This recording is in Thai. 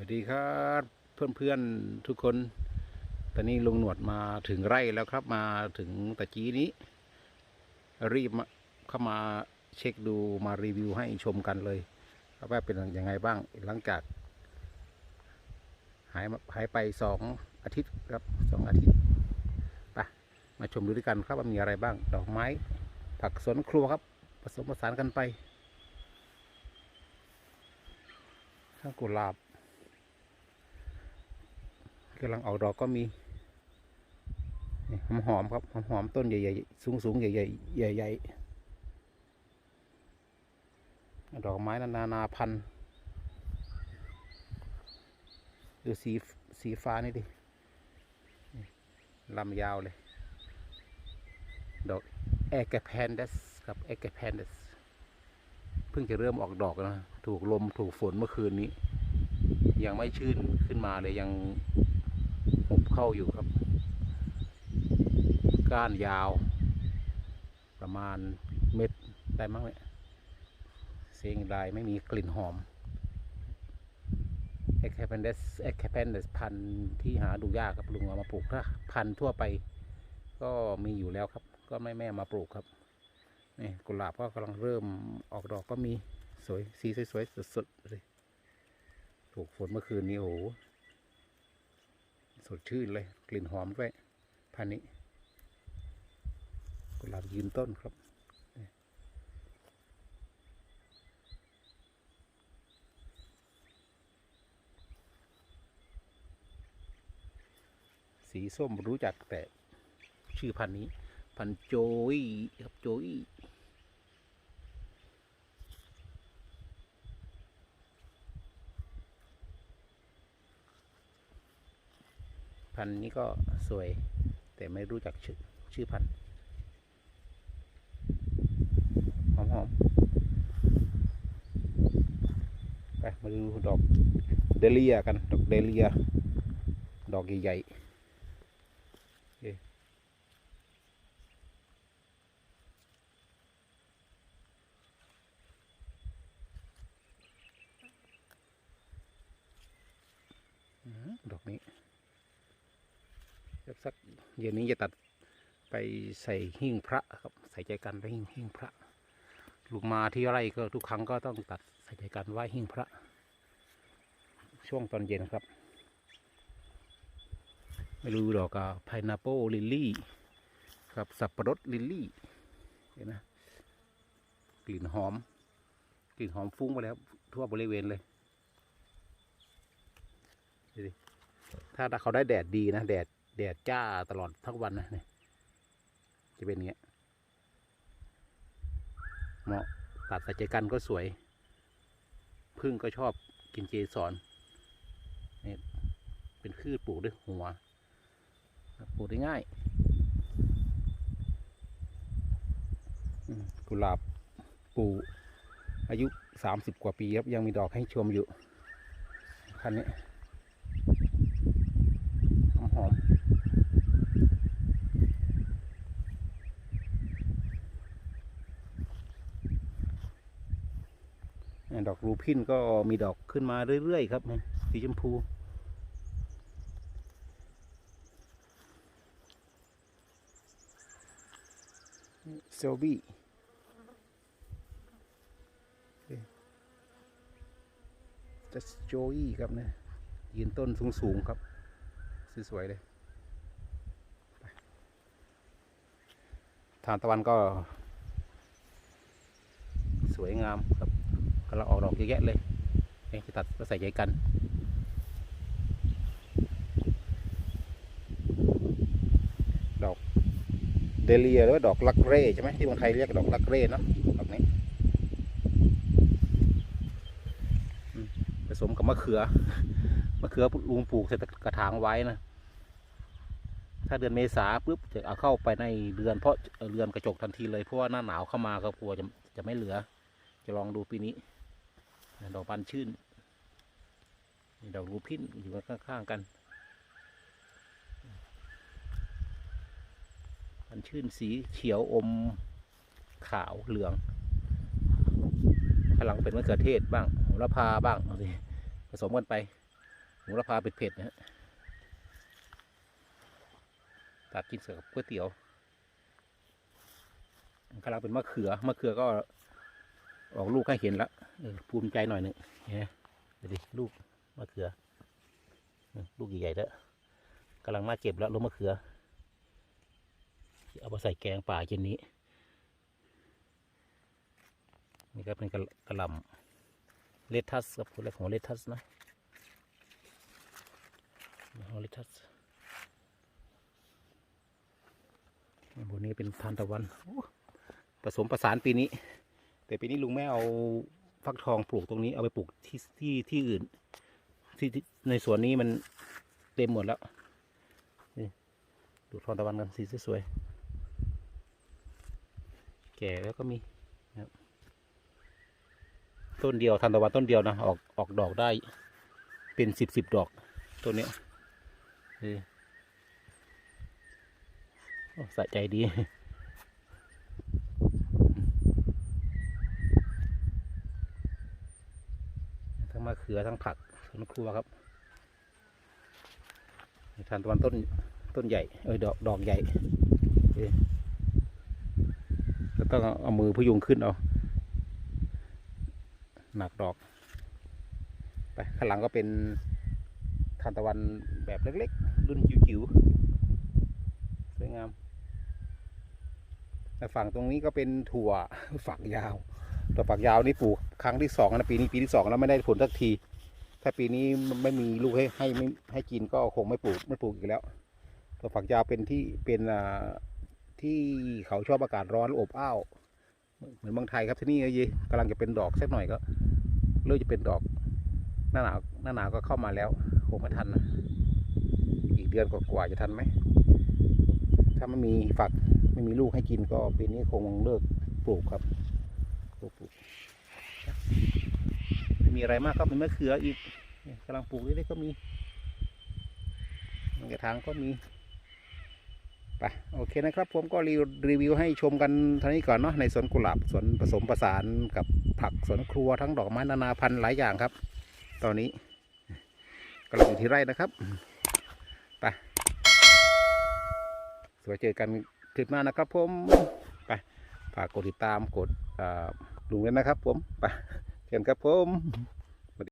วัสดีครับเพื่อนๆทุกคน ตอนนี้ลุงหนวดมาถึงไร่แล้วครับ มาถึงตะกี้นี้ รีบมาเข้ามาเช็คดูมารีวิวให้ชมกันเลยว่าเป็นยังไงบ้างหลังจาก หายหายไปสองอาทิตย์ครับสองอาทิตย์ไปมาชมดูด้วยกันครับว่ามีอะไรบ้างดอกไม้ ผักสวนครัวครับ ผสมผสานกันไปข้างกุหลาบ กำลังออกดอกก็มีหอมหอมครับหอมหอมต้นใหญ่ๆสูงสูงใหญ่ๆใหญ่ๆดอกไม้นานานาพันธุ์ดูสีสีฟ้านี่ดิลำยาวเลย ดอกแอกแพนเดสครับแอกแพนเดสเพิ่งจะเริ่มออกดอกนะ ถูกลมถูกฝนเมื่อคืนนี้ ยังไม่ชื่นขึ้นมาเลยยัง เข้าอยู่ครับ ก้านยาว ประมาณเม็ดได้มั้งเนี่ยเสียงลายไม่มีกลิ่นหอมเอ็กแคปเนเดสเอ็กแคปเนเดสพันธ์ที่หาดูยากครับลุงเอามาปลูกถ้าพันธุ์ทั่วไป ก็มีอยู่แล้วครับ ก็ไม่แม่มาปลูกครับนี่กุหลาบก็กำลังเริ่มออกดอกก็มีสวยสีสวยๆสดๆเลยถูกฝนเมื่อคืนนี้โอ้โห สดชื่นเลย กลิ่นหอมด้วยพันนี้กุหลาบยืนต้นครับสีส้มรู้จักแต่ชื่อพันนี้ พันโจยครับโจย พันธุ์นี้ก็สวย แต่ไม่รู้จักชื่อชื่อพันธุ์หอมหอมๆไปมาดูดอกเดเลียกัน ดอกเดเลีย ดอกใหญ่ๆโอเคอืมดอกนี้ สักเย็นนี้จะตัดไปใส่หิ้งพระครับ ใส่ใจกันไปหิ้งหิ้งพระลูกมาที่ไร่ก็ทุกครั้งก็ต้องตัดใส่ใจกันไหว้หิ้งพระ ช่วงตอนเย็นครับ ไม่รู้ดอกกับพายนาโปลิลลี่ครับสับปะรดลิลลี่เห็นนะกลิ่นหอม กลิ่นหอมฟุ้งไปแล้วทั่วบริเวณเลยดูดิถ้าเขาได้แดดดีนะ แดด แดดจ้าตลอดทั้งวันนะเนี่ยจะเป็นอย่างเงี้ยเหมาะตัดส่ใจกันก็สวย พึ่งก็ชอบกินเจสอนเนี่ยเป็นพืชปลูกด้วยหัวปลูกได้ง่ายกุหลาบปลูกอายุสามสิบกว่าปีครับ ยังมีดอกให้ชมอยู่คันนี้หอมหอมอ่า ดอกรูพินก็มีดอกขึ้นมาเรื่อยๆครับเนี่ยสีชมพูเซลบี้จัสโจยี่ครับเนี่ยยืนต้นสูง ๆ ครับ สวย ๆ เลยทานตะวันก็ สวยงามครับ กำลังออกดอกเยอะแยะเลยนี่จะตัดมาใส่ใจกันดอกเดลีหรือว่าดอกลักเร่ใช่ไหมที่คนไทยเรียกดอกลักเร่เนาะดอกนี้ผสมกับมะเขือมะเขือลุงปลูกใส่กระถางไว้นะถ้าเดือนเมษาปุ๊บจะเอาเข้าไปในเรือนเพราะเรือนกระจกทันทีเลยเพราะว่าหน้าหนาวเข้ามาก็กลัวจะจะไม่เหลือ จะลองดูปีนี้ ดอกบานชื่นดอกรูพินอยู่ข้างๆกันบานชื่นสีเขียวอมขาวเหลืองข้างหลังเป็นมะเขือเทศบ้างโหระพาบ้างเอาสิผสมกันไปหมูระพาเผ็ดๆนะฮะตัดกินเสือกับก๋วยเตี๋ยวกำลังเป็นมะเขือมะเขือก็ ออกลูกให้เห็นแล้วภูมิใจหน่อยหนึ่งเห็นไหมดูดิลูกมะเขือ ลูกใหญ่ๆแล้วกำลังน่าเก็บแล้วลูกมะเขือ เอามาใส่แกงป่าเย็นนี้ นี่ก็เป็นกระกระหลำเลทัสครับคนแรกของเลทัสนะของเลทัสบนนี้เป็นทานตะวันผสมประสานปีนี้ แต่ปีนี้ลุงไม่เอาฟักทองปลูกตรงนี้เอาไปปลูกที่ที่ที่อื่น ที่ในสวนนี้มันเต็มหมดแล้วนี่ดูทานตะวันกันสีสวยๆแก่แล้วก็มีต้นเดียวทันตะวันต้นเดียวนะออกออกดอกได้ เป็นสิบสิบดอกต้นนี้ยเออโอ้สะใจดี ทั้งมะเขือทั้งผักสวนครัวครับทานตะวันต้นต้นใหญ่เออดอกดอกใหญ่เออก็ต้องเอามือพยุงขึ้นเอาหนักดอกไปข้างหลังก็เป็นทานตะวันแบบเล็กๆ รุ่นจิ๋วๆสวยงามแต่ฝั่งตรงนี้ก็เป็นถั่วฝักยาว ถั่วฝักยาวนี่ปลูกครั้งที่สองนะปีนี้ปีที่สองแล้วไม่ได้ผลสักที ถ้าปีนี้ไม่มีลูกให้ให้ไม่ให้กินก็คงไม่ปลูกไม่ปลูกอีกแล้วถั่วฝักยาวเป็นที่เป็นอ่าที่เขาชอบอากาศร้อนอบอ้าวเหมือนเมืองไทยครับที่นี่ก็ยีกำลังจะเป็นดอกสักหน่อยก็เริ่มจะเป็นดอกหน้าหนาวหน้าหนาวก็เข้ามาแล้วคงไม่ทันนะอีกเดือนกว่าๆจะทันไหมถ้าไม่มีฝักไม่มีลูกให้กินก็ปีนี้คงเลิกปลูกครับ ม่มีอะไรมากครับเป็นมะเขืออีกกำลังปลูกเล็กๆก็มีกระถางก็มีไปโอเคนะครับผมก็รีรวิวให้ชมกันท่านี้ก่อนเนาะในสวนกุหลาบสวนผสมผสานกับผักสวนครัวทั้งดอกไม้นานาพันธุ์หลายอย่างครับ ตอนนี้กำลังอยู่ที่ไร่นะครับไปสวยเจอกันคลิปหน้านะครับผมไปฝากกดติดตามกดอ่า ลุงเลยนะครับ ผมไปเขียนครับผม